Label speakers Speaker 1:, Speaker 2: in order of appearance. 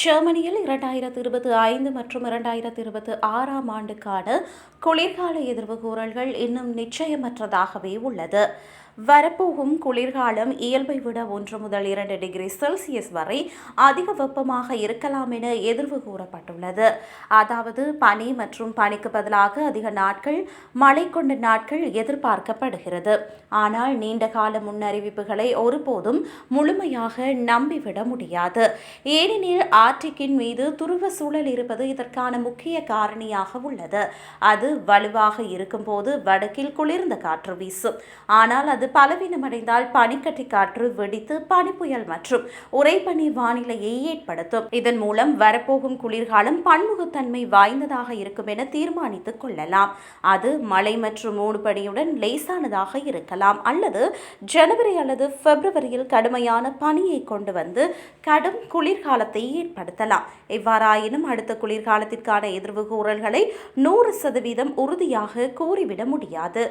Speaker 1: ஜெர்மனியில் இரண்டாயிரத்து இருபத்தி ஐந்து மற்றும் இரண்டாயிரத்து இருபத்தி ஆறாம் ஆண்டுக்கான குளிர்கால எதிர்வு கூறல்கள் இன்னும் நிச்சயமற்றதாகவே உள்ளது. வரப்போகும் குளிர்காலம் இயல்பை விட ஒன்று முதல் இரண்டு டிகிரி செல்சியஸ் வரை அதிக வெப்பமாக இருக்கலாம் என எதிர்வு கூறப்பட்டுள்ளது. அதாவது பனி மற்றும் பனிக்கு பதிலாக அதிக நாட்கள் மழை கொண்ட நாட்கள் எதிர்பார்க்கப்படுகிறது. ஆனால் நீண்ட கால முன்னறிவிப்புகளை ஒருபோதும் முழுமையாக நம்பிவிட முடியாது. ஏனெனில் ஆர்டிக்கின் மீது துருவ சூழல் இருப்பது இதற்கான முக்கிய காரணியாக உள்ளது. அது வலுவாக இருக்கும்போது வடக்கில் குளிர்ந்த காற்று வீசும். ஆனால் அது பலவீனமடைந்தால் பனிக்கட்டி காற்று வெடித்து பனிப்புயல் மற்றும் உறைபனி வானிலையை ஏற்படுத்தும். இதன் மூலம் வரப்போகும் குளிர்காலம் பன்முகத்தன்மை வாய்ந்ததாக இருக்கும் என தீர்மானித்துக் கொள்ளலாம். அது மழை மற்றும் மூடுபடியுடன் லேசானதாக இருக்கலாம். அல்லது ஜனவரி அல்லது பிப்ரவரியில் கடுமையான பனியை கொண்டு வந்து கடும் குளிர்காலத்தை ஏற்படுத்தலாம் எவ்வாறாயினும் அடுத்த குளிர்காலத்திற்கான எதிர்வு கூறல்களை நூறு சதவீதம் உறுதியாக கூறிவிட முடியாது.